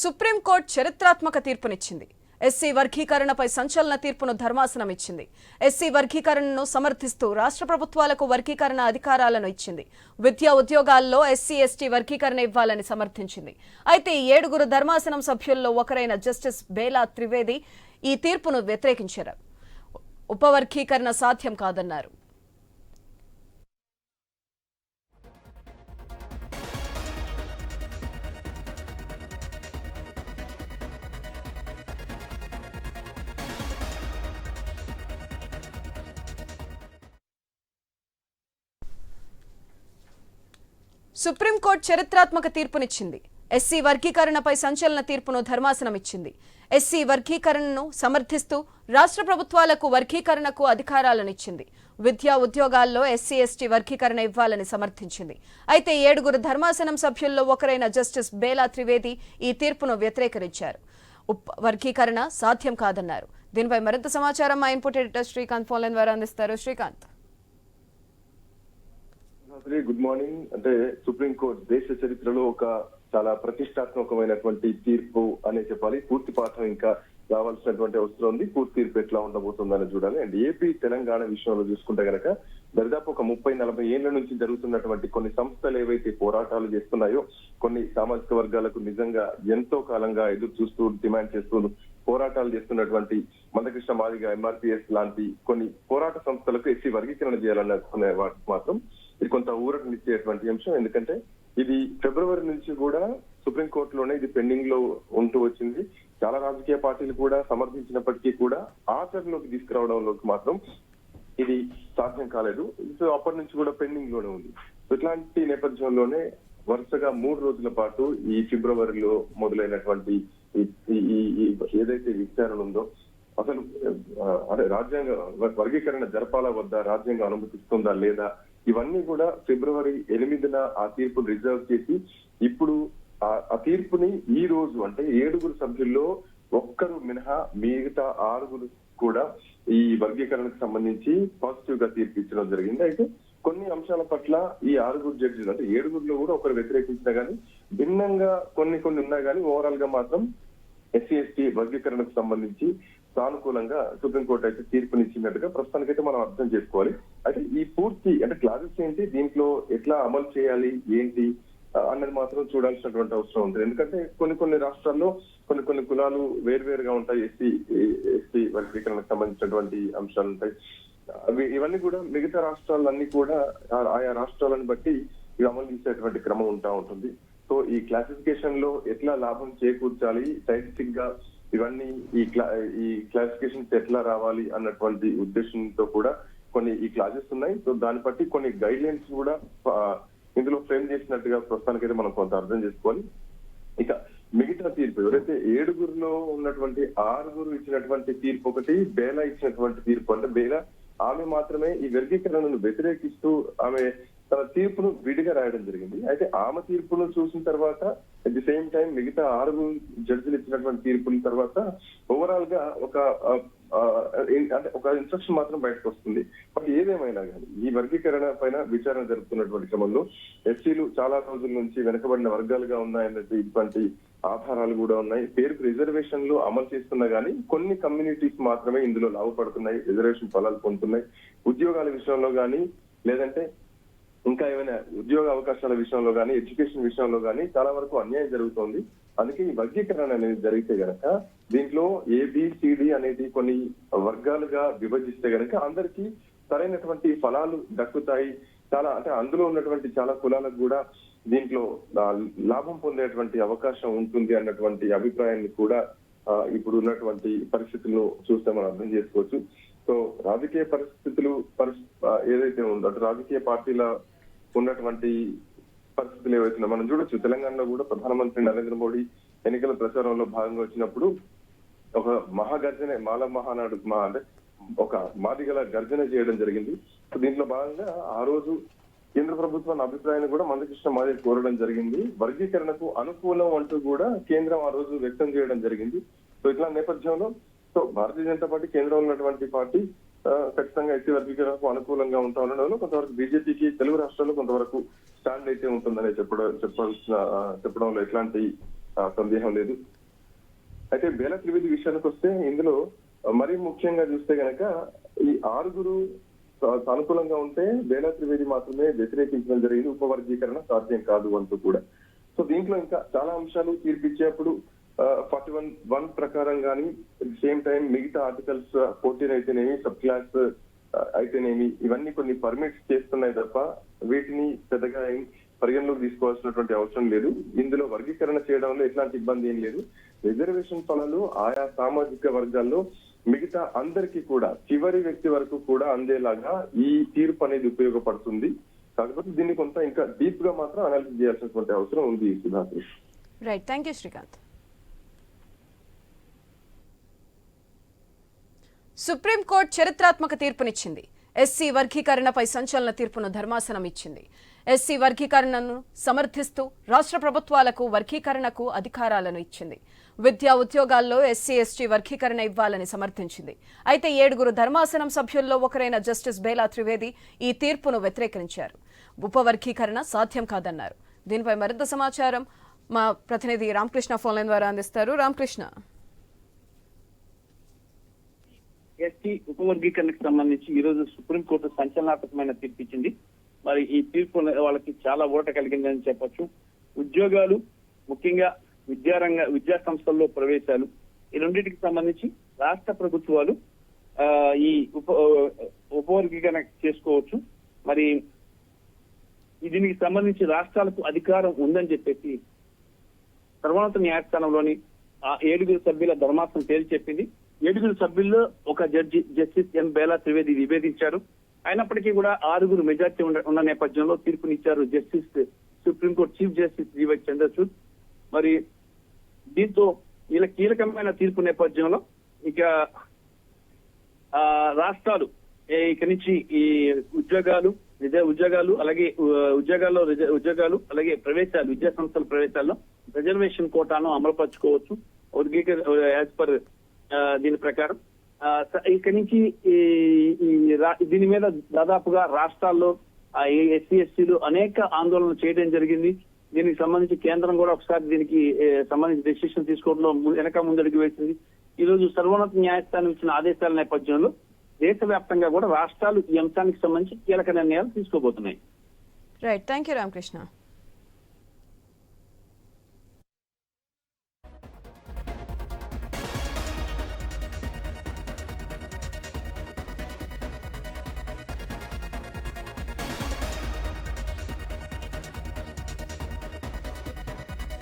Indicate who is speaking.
Speaker 1: Supreme court చరిత్రాత్మక తీర్పునిచ్చింది. SC వర్గీకరణపై సంచలన తీర్పును ధర్మాసనం ఇచ్చింది ఎస్సీ వర్గీకరణను సమర్థిస్తూ రాష్ట్ర ప్రభుత్వాలకు వర్గీకరణ అధికారాలను ఇచ్చింది. విద్యా ఉద్యోగాల్లో ఎస్సీ ఎస్టీ వర్గీకరణ ఇవ్వాలని సమర్థించింది. అయితే ఏడుగురు ధర్మాసనం సభ్యుల్లో ఒకరైన జస్టిస్ బేలా త్రివేది ఈ తీర్పును వ్యతిరేకించారు. ఉపవర్గీకరణ సాధ్యం కాదన్నారు. సుప్రీంకోర్టు చరిత్రాత్మక తీర్పునిచ్చింది. ఎస్సీ వర్గీకరణపై సంచలన తీర్పును ధర్మాసనం ఇచ్చింది ఎస్సీ వర్గీకరణను సమర్థిస్తూ రాష్ట్ర ప్రభుత్వాలకు వర్గీకరణకు అధికారాలనిచ్చింది. విద్యా ఉద్యోగాల్లో ఎస్సీ ఎస్టీ వర్గీకరణ ఇవ్వాలని సమర్థించింది. అయితే ఏడుగురు ధర్మాసనం సభ్యుల్లో ఒకరైన జస్టిస్ బేలా త్రివేది ఈ తీర్పును వ్యతిరేకరించారు. వర్గీకరణ సాధ్యం కాదన్నారు. దీనిపై మరింత సమాచారం మా ఇన్పుట్ ఎడిటర్ శ్రీకాంత్ ఫోన్లైన్ ద్వారా అందిస్తారు. శ్రీకాంత్.
Speaker 2: Good morning. అంటే సుప్రీం కోర్టు దేశ చరిత్రలో ఒక చాలా ప్రతిష్టాత్మకమైనటువంటి తీర్పు అనే చెప్పాలి. పూర్తి పాఠం ఇంకా రావాల్సినటువంటి అవసరం ఉంది. పూర్తి తీర్పు ఎట్లా ఉండబోతుందని చూడాలి. అండ్ ఏపీ తెలంగాణ విషయంలో చూసుకుంటే గనక దరిదాపు ఒక ముప్పై నలభై ఏళ్ళ నుంచి జరుగుతున్నటువంటి కొన్ని సంస్థలు ఏవైతే పోరాటాలు చేస్తున్నాయో కొన్ని సామాజిక వర్గాలకు నిజంగా ఎంతో కాలంగా ఎదురు చూస్తూ డిమాండ్ చేస్తూ పోరాటాలు చేస్తున్నటువంటి మందకృష్ణ మాదిగ ఎంఆర్పిఎస్ లాంటి కొన్ని పోరాట సంస్థలకు ఎస్సీ వర్గీకరణ చేయాలనుకునే వాటికి మాత్రం ఇది కొంత ఊరటనిచ్చేటువంటి అంశం. ఎందుకంటే ఇది ఫిబ్రవరి నుంచి కూడా సుప్రీంకోర్టులోనే ఇది పెండింగ్లో ఉంటూ వచ్చింది. చాలా రాజకీయ పార్టీలు కూడా సమర్థించినప్పటికీ కూడా ఆచరణలోకి తీసుకురావడంలోకి మాత్రం ఇది సాధ్యం కాలేదు. సో అప్పటి నుంచి కూడా పెండింగ్లోనే ఉంది ఇట్లాంటి నేపథ్యంలోనే వరుసగా మూడు రోజుల పాటు ఈ ఫిబ్రవరిలో మొదలైనటువంటి ఈ- ఏదైతే విచారణ ఉందో అసలు అదే రాజ్యాంగ వర్గీకరణ జరపాలా వద్దా? రాజ్యాంగం అనుమతిస్తుందా లేదా? ఇవన్నీ కూడా ఫిబ్రవరి ఎనిమిదిన ఆ తీర్పు రిజర్వ్ చేసి ఇప్పుడు ఆ- ఆ తీర్పుని ఈ రోజు అంటే ఏడుగురు సభ్యుల్లో ఒక్కరు మినహా మిగతా ఆరుగురు కూడా ఈ వర్గీకరణకు సంబంధించి పాజిటివ్గా తీర్పు ఇచ్చడం జరిగింది. అయితే కొన్ని అంశాల పట్ల ఈ ఆరుగురు జడ్జిలు అంటే ఏడుగురులో కూడా ఒకరు వ్యతిరేకించినా గానీ భిన్నంగా కొన్ని కొన్ని ఉన్నా గానీ ఓవరాల్గా మాత్రం ఎస్సీ ఎస్టీ వర్గీకరణకు సంబంధించి సానుకూలంగా సుప్రీంకోర్టు అయితే తీర్పునిచ్చినట్టుగా ప్రస్తుతానికైతే మనం అర్థం చేసుకోవాలి. అయితే ఈ పూర్తి అంటే క్లాసెస్ ఏంటి? దీంట్లో ఎట్లా అమలు చేయాలి? ఏంటి? అన్నది మాత్రం చూడాల్సినటువంటి అవసరం ఉంది. ఎందుకంటే కొన్ని కొన్ని రాష్ట్రాల్లో కొన్ని కొన్ని కులాలు వేరువేరుగా ఉంటాయి. ఎస్సీ ఎస్టీ వర్గీకరణకు సంబంధించినటువంటి అంశాలు ఉంటాయి. అవి ఇవన్నీ కూడా మిగతా రాష్ట్రాలన్నీ కూడా ఆయా రాష్ట్రాలను బట్టి ఇవి అమలు చేసేటువంటి క్రమం ఉంటా ఉంటుంది. సో ఈ క్లాసిఫికేషన్లో ఎట్లా లాభం చేకూర్చాలి? సైంటిఫిక్గా ఇవన్నీ ఈ క్లా ఈ క్లాసిఫికేషన్స్ ఎట్లా రావాలి అన్నటువంటి ఉద్దేశంతో కూడా కొన్ని ఈ క్లాసెస్ ఉన్నాయి. సో దాన్ని బట్టి కొన్ని గైడ్ లైన్స్ కూడా ఇందులో ఫ్రేమ్ చేసినట్టుగా ప్రస్తుతానికైతే మనం కొంత అర్థం చేసుకోవాలి. ఇక మిగతా తీర్పు ఎవరైతే ఏడుగురులో ఉన్నటువంటి ఆరుగురు ఇచ్చినటువంటి తీర్పు ఒకటి బేలా ఇచ్చినటువంటి తీర్పు అంటే బేలా ఆమె మాత్రమే ఈ వర్గీకరణను వ్యతిరేకిస్తూ ఆమె తన తీర్పును విడిగా రాయడం జరిగింది. అయితే ఆమె తీర్పును చూసిన తర్వాత అట్ ది సేమ్ టైం మిగతా ఆరుగురు జడ్జిలు ఇచ్చినటువంటి తీర్పుల తర్వాత ఓవరాల్గా ఒక అంటే ఒక ఇన్స్ట్రక్షన్ మాత్రం బయటకు వస్తుంది. బట్ ఏదేమైనా కానీ ఈ వర్గీకరణ పైన విచారణ జరుపుతున్నటువంటి క్రమంలో ఎస్సీలు చాలా రోజుల నుంచి వెనుకబడిన వర్గాలుగా ఉన్నాయన్నటువంటి ఆధారాలు కూడా ఉన్నాయి. పేరుకు రిజర్వేషన్లు అమలు చేస్తున్నా కానీ కొన్ని కమ్యూనిటీస్ మాత్రమే ఇందులో లాభపడుతున్నాయి రిజర్వేషన్ ఫలాలు పొందుతున్నాయి. ఉద్యోగాల విషయంలో కానీ లేదంటే ఇంకా ఏమైనా ఉద్యోగ అవకాశాల విషయంలో కానీ ఎడ్యుకేషన్ విషయంలో కానీ చాలా వరకు అన్యాయం జరుగుతోంది. అందుకే ఈ వర్గీకరణ అనేది జరిగితే గనక దీంట్లో ఏబిసిడి అనేది కొన్ని వర్గాలుగా విభజిస్తే గనక అందరికీ సరైనటువంటి ఫలాలు దక్కుతాయి. చాలా అంటే అందులో ఉన్నటువంటి చాలా కులాలకు కూడా దీంట్లో లాభం పొందేటువంటి అవకాశం ఉంటుంది అన్నటువంటి అభిప్రాయాన్ని కూడా ఇప్పుడు ఉన్నటువంటి పరిస్థితులను చూస్తే మనం అర్థం చేసుకోవచ్చు. సో రాజకీయ పరిస్థితులు పరిస్థితి ఏదైతే ఉందో అటు రాజకీయ పార్టీల ఉన్నటువంటి పరిస్థితులు ఏవైతున్నా మనం చూడొచ్చు తెలంగాణలో కూడా ప్రధానమంత్రి నరేంద్ర మోడీ ఎన్నికల ప్రచారంలో భాగంగా వచ్చినప్పుడు ఒక మహాగర్జన మాల మహానాడు మా అంటే ఒక మాదిగల గర్జన చేయడం జరిగింది. దీంట్లో భాగంగా ఆ రోజు కేంద్ర ప్రభుత్వం అభిప్రాయాన్ని కూడా మందకృష్ణ మాది కోరడం జరిగింది. వర్గీకరణకు అనుకూలం అంటూ కూడా కేంద్రం ఆ రోజు వ్యక్తం చేయడం జరిగింది. సో ఇట్లా నేపథ్యంలో సో భారతీయ జనతా పార్టీ కేంద్రంలో ఉన్నటువంటి పార్టీ ఖచ్చితంగా ఎస్సీ వర్గీకరణకు అనుకూలంగా ఉంటా ఉండడంలో కొంతవరకు బీజేపీకి తెలుగు రాష్ట్రాల్లో కొంతవరకు స్టాండ్ అయితే ఉంటుందని చెప్పడం చెప్పాల్సిన చెప్పడంలో ఎట్లాంటి సందేహం లేదు. అయితే బేల త్రివేది విషయానికి వస్తే ఇందులో మరీ ముఖ్యంగా చూస్తే గనక ఈ ఆరుగురు సానుకూలంగా ఉంటే బేల త్రివేది మాత్రమే వ్యతిరేకించడం జరిగింది. ఉపవర్గీకరణ సాధ్యం కాదు అంటూ కూడా. సో దీంట్లో ఇంకా చాలా అంశాలు తీర్పిచ్చేప్పుడు ఫార్టీ వన్ వన్ ప్రకారం కానీ సేమ్ టైం మిగతా ఆర్టికల్స్ ఫోర్టీన్ అయితేనేమి సబ్ క్లాస్ అయితేనేమి ఇవన్నీ కొన్ని పర్మిట్స్ చేస్తున్నాయి తప్ప వీటిని పెద్దగా పరిగణలోకి తీసుకోవాల్సినటువంటి అవసరం లేదు. ఇందులో వర్గీకరణ చేయడంలో ఎట్లాంటి ఇబ్బంది ఏం లేదు. రిజర్వేషన్ ఫలాలు ఆయా సామాజిక వర్గాల్లో మిగతా అందరికీ కూడా చివరి వ్యక్తి వరకు కూడా అందేలాగా ఈ తీర్పు అనేది ఉపయోగపడుతుంది. కాకపోతే దీన్ని కొంత ఇంకా డీప్గా మాత్రం అనాలిసిస్ చేయాల్సినటువంటి అవసరం ఉంది Sudhakar.
Speaker 1: Right thank you Srikanth supreme court చరిత్రాత్మక తీర్పునిచ్చింది. ఎస్సీ వర్గీకరణపై సంచలన తీర్పును ధర్మాసనం ఇచ్చింది ఎస్సీ వర్గీకరణను సమర్థిస్తూ రాష్ట్ర ప్రభుత్వాలకు వర్గీకరణకు అధికారాలను ఇచ్చింది. విద్యా ఉద్యోగాల్లో ఎస్సీ ఎస్టీ వర్గీకరణ ఇవ్వాలని సమర్థించింది. అయితే ఏడుగురు ధర్మాసనం సభ్యుల్లో ఒకరైన జస్టిస్ బేలా త్రివేది ఈ తీర్పును వ్యతిరేకించారు. ఉపవర్గీకరణ సాధ్యం కాదన్నారు. దీనిపై మరింత సమాచారం మా ప్రతినిధి రామకృష్ణ ఫోన్లైన్ ద్వారా అందిస్తారు. రామకృష్ణ.
Speaker 3: ఎస్టీ ఉపవర్గీకరణకు సంబంధించి ఈ రోజు సుప్రీంకోర్టు సంచలనాత్మకమైన తీర్పు ఇచ్చింది మరి ఈ తీర్పు వాళ్ళకి చాలా ఓట కలిగిందని చెప్పొచ్చు. ఉద్యోగాలు ముఖ్యంగా విద్యారంగ విద్యా సంస్థల్లో ప్రవేశాలు ఈ రెండింటికి సంబంధించి రాష్ట్ర ప్రభుత్వాలు ఆ, ఈ ఉప ఉపవర్గీకరణ చేసుకోవచ్చు. మరి దీనికి సంబంధించి రాష్ట్రాలకు అధికారం ఉందని చెప్పేసి సర్వోన్నత న్యాయస్థానంలోని ఆ ఏడుగురు సభ్యుల ధర్మాసనం తేల్చి చెప్పింది. ఏడుగురు సభ్యుల్లో ఒక judge justice M Bela Trivedi నివేదించారు. అయినప్పటికీ కూడా ఆరుగురు మెజార్టీ ఉన్న ఉన్న నేపథ్యంలో తీర్పునిచ్చారు justice supreme court chief justice DY Chandrachud. మరి దీంతో ఇలా కీలకమైన తీర్పు నేపథ్యంలో ఇక ఆ రాష్ట్రాలు ఇక నుంచి ఈ ఉద్యోగాలు నిజ ఉద్యోగాలు అలాగే ఉద్యోగాల్లో ఉద్యోగాలు అలాగే ప్రవేశాలు విద్యా సంస్థల ప్రవేశాల్లో రిజర్వేషన్ కోటాను అమలుపరచుకోవచ్చు. యాజ్ పర్ దీని ప్రకారం. ఆ, నుంచి ఈ దీని మీద దాదాపుగా రాష్ట్రాల్లో ఎస్సీ ఎస్టీలు అనేక ఆందోళనలు చేయడం జరిగింది. దీనికి సంబంధించి కేంద్రం కూడా ఒకసారి దీనికి సంబంధించి డెసిషన్ తీసుకోవడంలో వెనక ముందడుగు వేసింది. ఈ రోజు సర్వోన్నత న్యాయస్థానం ఇచ్చిన ఆదేశాల నేపథ్యంలో దేశవ్యాప్తంగా కూడా రాష్ట్రాలు ఈ అంశానికి సంబంధించి కీలక నిర్ణయాలు తీసుకోబోతున్నాయి.
Speaker 1: Right thank you Ramakrishna